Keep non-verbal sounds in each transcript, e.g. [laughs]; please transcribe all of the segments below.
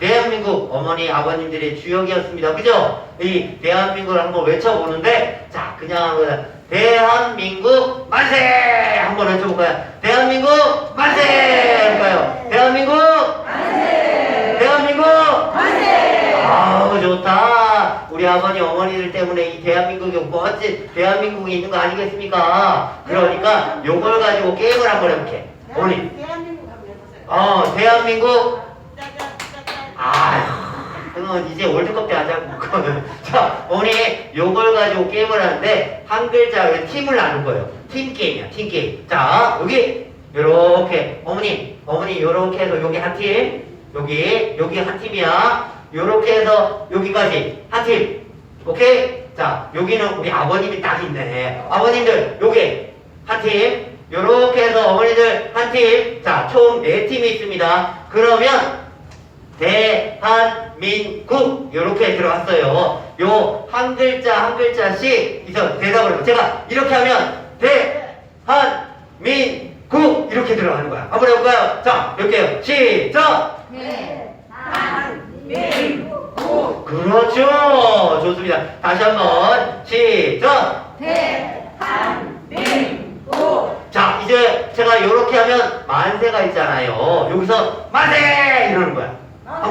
대한민국 어머니 아버님들의 주역이었습니다. 그죠? 이 대한민국을 한번 외쳐보는데 자 그냥 한번 대한민국 만세 한번 외쳐볼까요? 대한민국 만세 할까요? 대한민국 만세 대한민국 만세 아우 좋다 우리 아버님 어머니들 때문에 이 대한민국이 멋진 대한민국이 있는 거 아니겠습니까? 그러니까 요걸 가지고 게임을 한번 해볼게 어머니 대한민국 한번 해보세요. 어 대한민국. 아휴, 그건 이제 월드컵 때 하자고. [laughs] 자, 어머니, 요걸 가지고 게임을 하는데, 한 글자, 팀을 나눈 거예요. 팀 게임이야, 팀 게임. 자, 여기, 요렇게. 어머니, 어머니, 요렇게 해서 여기 한 팀, 여기, 여기 한 팀이야. 요렇게 해서 여기까지 한 팀. 오케이? 자, 여기는 우리 아버님이 딱 있네. 아버님들, 여기 한 팀. 요렇게 해서 어머니들 한 팀. 자, 총 네 팀이 있습니다. 그러면, 대한민국 이렇게 들어갔어요. 요 한 글자 한 글자씩 이서 대답을 해요. 제가 이렇게 하면 대한민국 이렇게 들어가는 거야. 한번 해볼까요? 자 이렇게 해요. 시작. 대한민국. 그렇죠. 좋습니다. 다시 한번 시작. 대한민국. 자 이제 제가 이렇게 하면 만세가 있잖아요. 여기서 만세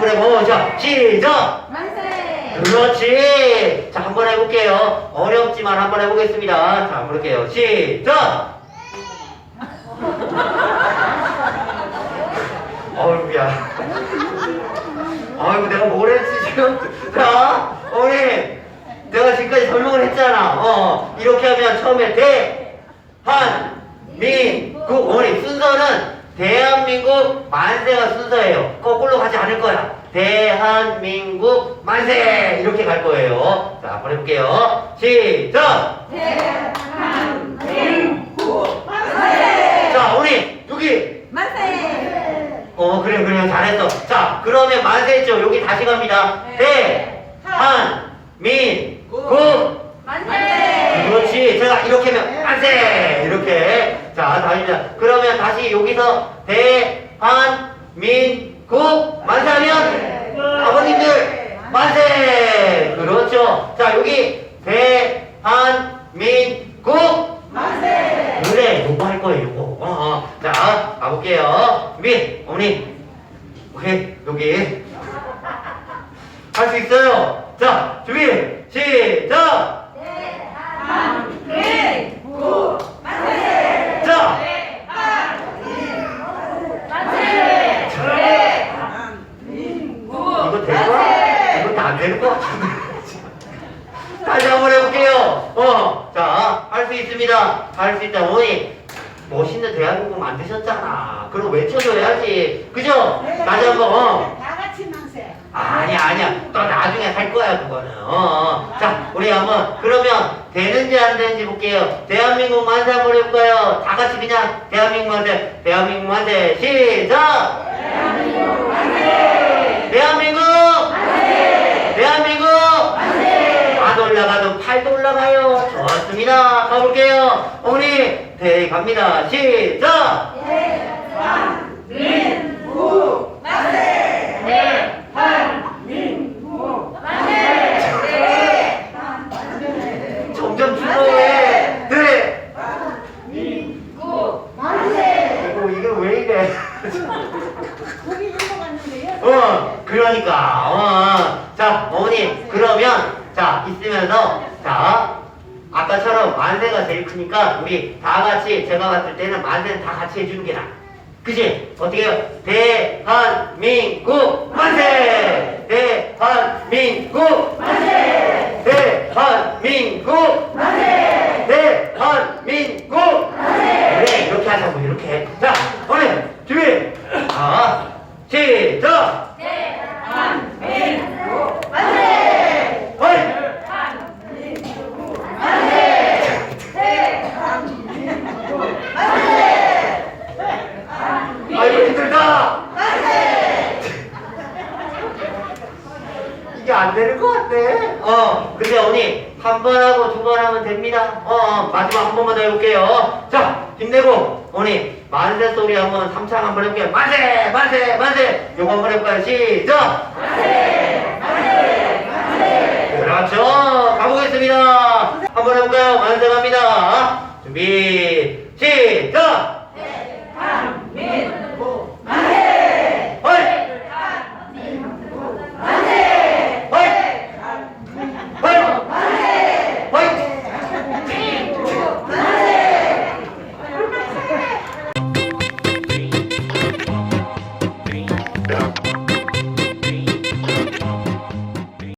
한번 해보. 자 시작. 만세! 그렇지. 자, 한번 해볼게요. 어렵지만 한번 해보겠습니다. 자, 한번 해볼게요. 시작! [laughs] 어이구야. 어이구, 내가 뭘 했지, 지금? 자, 어머니. 내가 지금까지 설명을 했잖아. 어, 이렇게 하면 처음에 대, 한, 민, 국. 어머니, 순서는 대한민국 만세가 순서예요. 거꾸로 가지 않을 거야. 대한민국 만세! 이렇게 갈 거예요. 자, 한번 해볼게요. 시작! 대한민국. 자, 어머니, 여기. 만세! 어, 그래, 그래, 잘했어. 자, 그러면 만세 했죠? 여기 다시 갑니다. 대한민국 만세! 그렇지. 제가 이렇게 하면 만세! 이렇게. 그러면 다시 여기서 대한민국 만세하면 아버님들 만세! 그렇죠. 자, 여기 대한민국 만세. 그래, 요거 할 거예요, 요거. 어, 어. 자, 가볼게요. 준비, 어머니. 오케이, 여기. 할 수 있어요. 자, 준비, 시작! 대한민국. 만세. 자! 만세! 대한민국. 이거 될까? 이거 안 되는 거 같은데. 다시 한번 해볼게요. 어, 자, 할 수 있습니다. 할 수 있다. 어머니, 멋있는 대한민국 만드셨잖아. 그럼 외쳐줘야지. 그죠? 다시 한번, 어. 다 같이 만세. 아니야, 아니야. 또 나중에 할 거야, 그거는. 어, 어. 자, 우리 한번, 그러면, 되는지 안 되는지 볼게요. 대한민국 만세 한번 해볼까요? 다 같이 그냥, 대한민국 만세, 대한민국 만세, 시작! 대한민국 만세. 대한민국! 대한민국! 안 올라가도 팔도 좋습니다. 가볼게요. 어머니, 대, 갑니다. 시작! 대한민국. 만세. 대한민국. 만세! 점점 줄어해. 네. 대한민국. 만세. 이거, 이거 왜 이래? 거기 읽어갔는데요. 어, 그러니까, 어. 자, 어머니, 그러면, 자, 있으면서, 자, 아까처럼 만세가 제일 크니까, 우리 다 같이, 제가 봤을 때는 만세는 다 같이 해주는 게 나아. 그지? 어떻게 해요? 대한민국 만세! 대한민국 만세! 대한민국 만세! 대한민국 만세! 그래, 이렇게 하자고, 이렇게. 자, 어머니, 준비! 자, 시작! 대한민국. 만세! 어이! 아이고 힘들다. 어, 근데 언니 한한번 하고 두 번 하면 됩니다. 어, 어, 마지막 한 번만 더 해볼게요. 자, 힘내고, 어머니, 만세 소리 한번 삼창 한번 해볼게요. 만세! 만세! 만세! 요거 한번 해볼까요? 시작! 만세! 만세! 만세! 그렇죠. 가보겠습니다. 한번 해볼까요? 만세 갑니다. 준비, 시작!